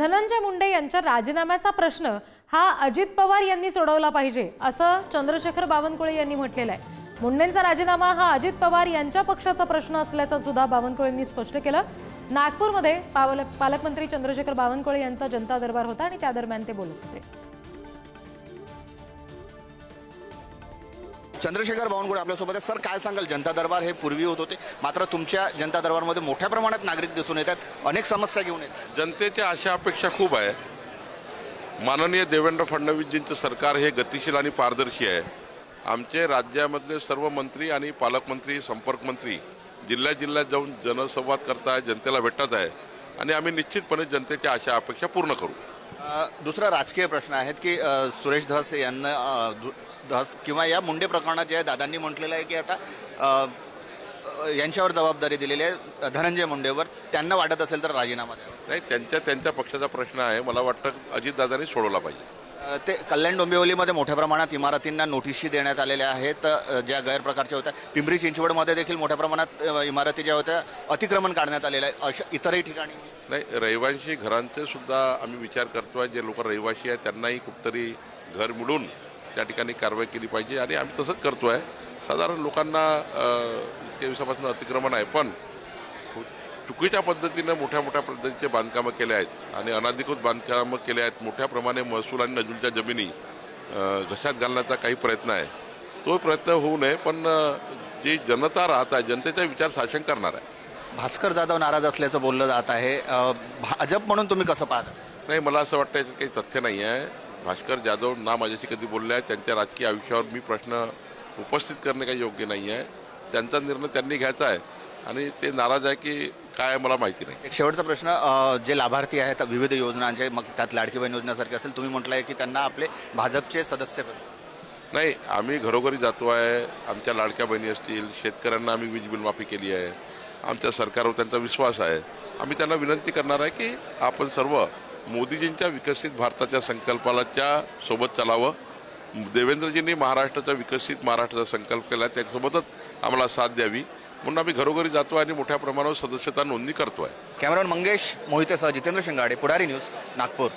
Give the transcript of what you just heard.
धनंजय मुंडे यांच्या राजीनाम्याचा प्रश्न हा अजित पवार यांनी सोडवला पाहिजे असं चंद्रशेखर बावनकुळे यांनी म्हटलेलं आहे. मुंडेंचा राजीनामा हा अजित पवार यांच्या पक्षाचा प्रश्न असल्याचं सुद्धा बावनकुळेंनी स्पष्ट केलं. नागपूरमध्ये पालकमंत्री चंद्रशेखर बावनकुळे यांचा जनता दरबार होता आणि त्या दरम्यान ते बोलत होते. चंद्रशेखर बावनकुळे आपल्यासोबत आहे सर काय सांगाल? जनता दरबार हे पूर्वी होत होते. मात्र तुमच्या जनता दरबारमध्ये मोठ्या प्रमाणात नागरिक दिसून येतात अनेक समस्या घेऊन येतात जनतेच्या आशा अपेक्षा खूप आहे. माननीय देवेंद्र फडणवीसजींचं सरकार हे गतिशील आणि पारदर्शी आहे. आमचे राज्यामधले सर्व मंत्री आणि पालकमंत्री संपर्कमंत्री जिल्ह्या जिल्ह्यात जाऊन जनसंवाद करताय जनतेला भेटत आहे. आणि आम्ही निश्चितपणे जनतेच्या आशा अपेक्षा पूर्ण करू. दुसरा राजकीय प्रश्न आहेत की सुरेश धस यांना धस किंवा या मुंडे प्रकरणात जे आहे दादांनी म्हटलेलं आहे की आता यांच्यावर जबाबदारी दिलेली आहे धनंजय मुंडेवर त्यांना वाटत असेल तर राजीनामा द्यावा. नाही त्यांच्या त्यांच्या पक्षाचा प्रश्न आहे. मला वाटतं अजितदादांनी सोडवला पाहिजे. ते कल्याण डोंबिवलीमध्ये मोठ्या प्रमाणात इमारतींना नोटीशी देण्यात आलेल्या आहेत ज्या गैरप्रकारच्या होत्या. पिंपरी चिंचवडमध्ये देखील मोठ्या प्रमाणात इमारती ज्या होत्या अतिक्रमण काढण्यात आलेलं आहे. अशा इतरही ठिकाणी नाही रहिवाशी घरांचे सुद्धा आम्ही विचार करतोय जे लोक रहिवाशी आहेत त्यांनाही कुठतरी घर मिळून त्या ठिकाणी कारवाई केली पाहिजे. आणि आम्ही तसंच करतो आहे. साधारण लोकांना इतक्या दिवसापासून अतिक्रमण आहे. पण चुकीच्या पद्धतीनं मोठ्या मोठ्या पद्धतीचे बांधकामं केले आहेत आणि अनधिकृत बांधकामं केले आहेत. मोठ्या प्रमाणे महसूल आणि नजूलच्या जमिनी घशात घालण्याचा काही प्रयत्न आहे. तो प्रयत्न होऊ नये पण जी जनता राहत आहे जनतेचा विचार शासन करणार आहे. भास्कर जाधव नाराज असल्याचं बोललं जात आहे. भाजप म्हणून तुम्ही कसं पाहता? नाही मला असं वाटतं याच्यात काही तथ्य नाही आहे. भास्कर जाधव ना माझ्याशी कधी बोलले आहेत त्यांच्या राजकीय आयुष्यावर मी प्रश्न उपस्थित करणे काही योग्य नाही आहे. त्यांचा निर्णय त्यांनी घ्यायचा आहे. आणि ते नाराज आहे की काय मला माहिती नाही. एक शेवटचा प्रश्न अ, जे लाभार्थी आहेत विविध योजनांचे मग त्यात लाडकी बहीण योजनेसारखे असेल तुम्ही म्हटलं आहे की त्यांना आपले भाजपचे सदस्य बनवा. नाही आम्ही घरोघरी जातो आहे आमच्या लाडक्या बहिणी असतील शेतकऱ्यांना आम्ही वीज बिल माफी केली आहे आमच्या सरकारवर त्यांचा विश्वास आहे. आम्ही त्यांना विनंती करणार आहे की आपण सर्व मोदीजींच्या विकसित भारताच्या संकल्पाच्या सोबत चालावं. देवेंद्रजींनी महाराष्ट्राचा विकसित महाराष्ट्राचा संकल्प केला त्याच्यासोबतच आम्हाला साथ द्यावी. म्हणून आम्ही घरोघरी जातो आणि मोठ्या प्रमाणावर सदस्यता नोंदणी करतो आहे कॅमेरामॅन मंगेश मोहितेसह जितेंद्र शिंगाडे पुढारी न्यूज नागपूर.